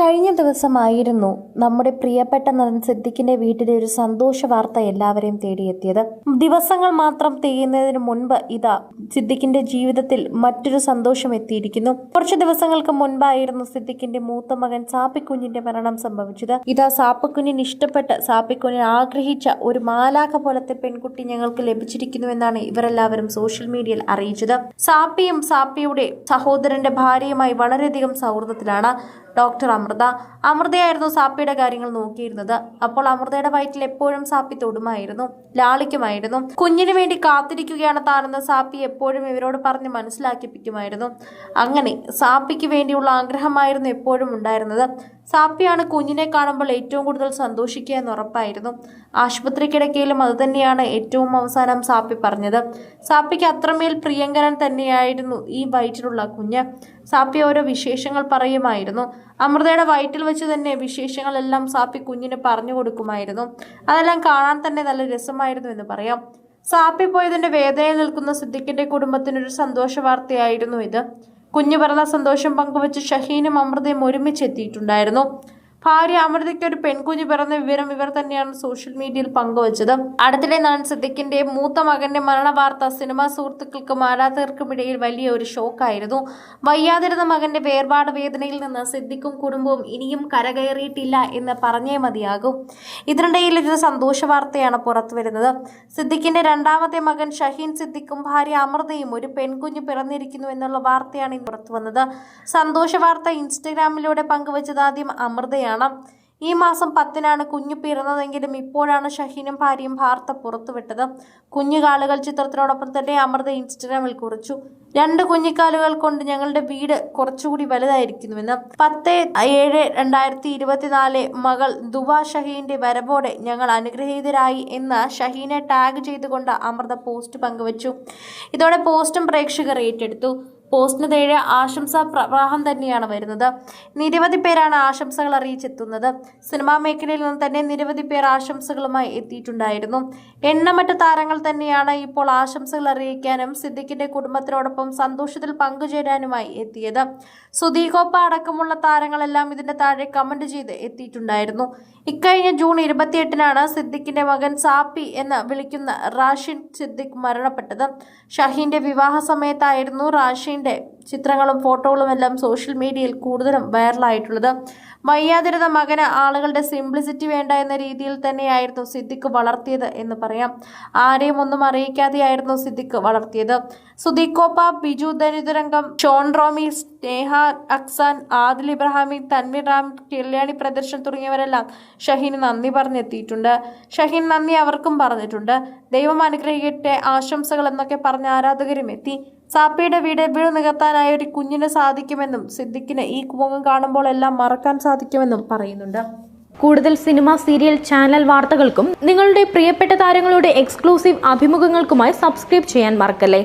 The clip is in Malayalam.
കഴിഞ്ഞ ദിവസമായിരുന്നു നമ്മുടെ പ്രിയപ്പെട്ട നടൻ സിദ്ദിഖിന്റെ വീട്ടിലെ ഒരു സന്തോഷ വാർത്ത എല്ലാവരെയും തേടിയെത്തിയത്. ദിവസങ്ങൾ മാത്രം തികയുന്നതിന് മുൻപ് ഇതാ സിദ്ദിഖിന്റെ ജീവിതത്തിൽ മറ്റൊരു സന്തോഷം എത്തിയിരിക്കുന്നു. കുറച്ച് ദിവസങ്ങൾക്ക് മുൻപായിരുന്നു സിദ്ദിഖിന്റെ മൂത്ത മകൻ സാപ്പിക്കുഞ്ഞിന്റെ മരണം സംഭവിച്ചത്. ഇതാ സാപ്പിക്കുഞ്ഞിന് ഇഷ്ടപ്പെട്ട് സാപ്പിക്കുഞ്ഞിന് ആഗ്രഹിച്ച ഒരു മാലാഖ പോലത്തെ പെൺകുട്ടി ഞങ്ങൾക്ക് ലഭിച്ചിരിക്കുന്നുവെന്നാണ് ഇവരെല്ലാവരും സോഷ്യൽ മീഡിയയിൽ അറിയിച്ചത്. സാപ്പിയും സാപ്പിയുടെ സഹോദരന്റെ ഭാര്യയുമായി വളരെയധികം സൗഹൃദത്തിലാണ് ഡോക്ടർ അമൃത. അമൃതയായിരുന്നു സാപ്പിയുടെ കാര്യങ്ങൾ നോക്കിയിരുന്നത്. അപ്പോൾ അമൃതയുടെ വയറ്റിൽ എപ്പോഴും സാപ്പി തൊടുമായിരുന്നു. ലാളിക്കുമായിരുന്നു. കുഞ്ഞിനു വേണ്ടി കാത്തിരിക്കുകയാണ് താനെന്ന് സാപ്പി എപ്പോഴും ഇവരോട് പറഞ്ഞ് മനസ്സിലാക്കിപ്പിക്കുമായിരുന്നു. അങ്ങനെ സാപ്പിക്ക് വേണ്ടിയുള്ള ആഗ്രഹമായിരുന്നു എപ്പോഴും ഉണ്ടായിരുന്നത്. സാപ്പിയാണ് കുഞ്ഞിനെ കാണുമ്പോൾ ഏറ്റവും കൂടുതൽ സന്തോഷിക്കുക എന്ന് ഉറപ്പായിരുന്നു. ആശുപത്രി കിടക്കയിലും അതുതന്നെയാണ് ഏറ്റവും അവസാനം സാപ്പി പറഞ്ഞത്. സാപ്പിക്ക് അത്രമേൽ പ്രിയങ്കരൻ തന്നെയായിരുന്നു ഈ വയറ്റിലുള്ള കുഞ്ഞ്. സാപ്പി ഓരോ വിശേഷങ്ങൾ പറയുമായിരുന്നു. അമൃതയുടെ വയറ്റിൽ വെച്ച് തന്നെ വിശേഷങ്ങളെല്ലാം സാപ്പി കുഞ്ഞിന് പറഞ്ഞു കൊടുക്കുമായിരുന്നു. അതെല്ലാം കാണാൻ തന്നെ നല്ല രസമായിരുന്നു എന്ന് പറയാം. സാപ്പി പോയതിന്റെ വേദനയിൽ നിൽക്കുന്ന സിദ്ദിഖിന്റെ കുടുംബത്തിനൊരു സന്തോഷ വാർത്തയായിരുന്നു ഇത്. കുഞ്ഞു പറഞ്ഞ സന്തോഷം പങ്കുവച്ച് ഷഹീനും അമൃതയും ഒരുമിച്ചെത്തിയിട്ടുണ്ടായിരുന്നു ഭാര്യ അമൃതയ്ക്ക് ഒരു പെൺകുഞ്ഞ് പിറന്ന വിവരം ഇവർ തന്നെയാണ് സോഷ്യൽ മീഡിയയിൽ പങ്കുവച്ചത്. അടുത്തിടെ നടൻ സിദ്ദിഖിന്റെ മൂത്ത മകന്റെ മരണ വാർത്ത സിനിമാ സുഹൃത്തുക്കൾക്കും ആരാധകർക്കും ഇടയിൽ വലിയ ഒരു ഷോക്കായിരുന്നു. വയ്യാതിരുന്ന മകന്റെ വേർപാട് വേദനയിൽ നിന്ന് സിദ്ദിഖും കുടുംബവും ഇനിയും കരകയറിയിട്ടില്ല എന്ന് പറഞ്ഞേ മതിയാകും. ഇതിനിടയിൽ ഒരു സന്തോഷ വാർത്തയാണ് പുറത്തു വരുന്നത് സിദ്ദിഖിന്റെ രണ്ടാമത്തെ മകൻ ഷഹീൻ സിദ്ദിഖും ഭാര്യ അമൃതയും ഒരു പെൺകുഞ്ഞ് പിറന്നിരിക്കുന്നു എന്നുള്ള വാർത്തയാണ് പുറത്തു വന്നത് സന്തോഷ വാർത്ത ഇൻസ്റ്റഗ്രാമിലൂടെ പങ്കുവച്ചത് ആദ്യം അമൃതയാണ്. ഈ മാസം പത്തിനാണ് കുഞ്ഞു പിറന്നതെങ്കിലും ഇപ്പോഴാണ് ഷഹീനും ഭാര്യയും വാർത്ത പുറത്തുവിട്ടത്. കുഞ്ഞുകാലുകൾ ചിത്രത്തിനോടൊപ്പം തന്നെ അമൃത ഇൻസ്റ്റഗ്രാമിൽ കുറിച്ചു. രണ്ട് കുഞ്ഞിക്കാലുകൾ കൊണ്ട് ഞങ്ങളുടെ വീട് കുറച്ചുകൂടി വലുതായിരിക്കുന്നുവെന്ന്. പത്ത് ഏഴ് രണ്ടായിരത്തി ഇരുപത്തിനാല് മകൾ ദുബ ഷഹീന്റെ വരവോടെ ഞങ്ങൾ അനുഗ്രഹീതരായി എന്ന് ഷഹീനെ ടാഗ് ചെയ്തുകൊണ്ട് അമൃത പോസ്റ്റ് പങ്കുവച്ചു. ഇതോടെ പോസ്റ്റും പ്രേക്ഷകർ ഏറ്റെടുത്തു. പോസ്റ്റിന് നേരെ ആശംസാ പ്രവാഹം തന്നെയാണ് വരുന്നത്. നിരവധി പേരാണ് ആശംസകൾ അറിയിച്ചെത്തുന്നത്. സിനിമാ മേഖലയിൽ നിന്ന് തന്നെ നിരവധി പേർ ആശംസകളുമായി എത്തിയിട്ടുണ്ടായിരുന്നു. എണ്ണമറ്റ താരങ്ങൾ തന്നെയാണ് ഇപ്പോൾ ആശംസകൾ അറിയിക്കാനും സിദ്ദിഖിന്റെ കുടുംബത്തിനോടൊപ്പം സന്തോഷത്തിൽ പങ്കുചേരാനുമായി എത്തിയത്. സുധീകോപ്പ അടക്കമുള്ള താരങ്ങളെല്ലാം ഇതിന്റെ താഴെ കമന്റ് ചെയ്ത് എത്തിയിട്ടുണ്ടായിരുന്നു. ഇക്കഴിഞ്ഞ ജൂൺ ഇരുപത്തിയെട്ടിനാണ് സിദ്ദിഖിന്റെ മകൻ സാപ്പി എന്ന് വിളിക്കുന്ന റാഷിൻ സിദ്ദിഖ് മരണപ്പെട്ടത്. ഷഹീന്റെ വിവാഹ സമയത്തായിരുന്നു റാഷിന്റെ ചിത്രങ്ങളും ഫോട്ടോകളും എല്ലാം സോഷ്യൽ മീഡിയയിൽ കൂടുതലും വൈറലായിട്ടുള്ളത്. വയ്യാതിരുന്ന മകന് ആളുകളുടെ സിംപ്ലിസിറ്റി വേണ്ട എന്ന രീതിയിൽ തന്നെയായിരുന്നു സിദ്ദിഖ് വളർത്തിയത് എന്ന് പറയാം. ആരെയും ഒന്നും അറിയിക്കാതെയായിരുന്നു സിദ്ദിഖ് വളർത്തിയത്. സുദീഖോപ്പ ബിജു ധനുതരംഗം ഷോൺ റോമി സ്നേഹ അക്സാൻ ആദിൽ ഇബ്രാഹിമി തൻവീർ റാം കല്യാണി പ്രദർശൻ തുടങ്ങിയവരെല്ലാം ഷഹീന് നന്ദി പറഞ്ഞെത്തിയിട്ടുണ്ട്. ഷഹീൻ നന്ദി അവർക്കും പറഞ്ഞിട്ടുണ്ട്. ദൈവം അനുഗ്രഹിക്കട്ടെ ആശംസകൾ എന്നൊക്കെ പറഞ്ഞ ആരാധകരും എത്തി. സാപ്പിയുടെ വീട് വീട് നികത്താനായി ഒരു കുഞ്ഞിന് സാധിക്കുമെന്നും സിദ്ദിഖിന് ഈ മുഖം കാണുമ്പോൾ എല്ലാം മറക്കാൻ സാധിക്കുമെന്നും പറയുന്നുണ്ട്. കൂടുതൽ സിനിമ സീരിയൽ ചാനൽ വാർത്തകൾക്കും നിങ്ങളുടെ പ്രിയപ്പെട്ട താരങ്ങളുടെ എക്സ്ക്ലൂസീവ് അഭിമുഖങ്ങൾക്കുമായി സബ്സ്ക്രൈബ് ചെയ്യാൻ മറക്കല്ലേ?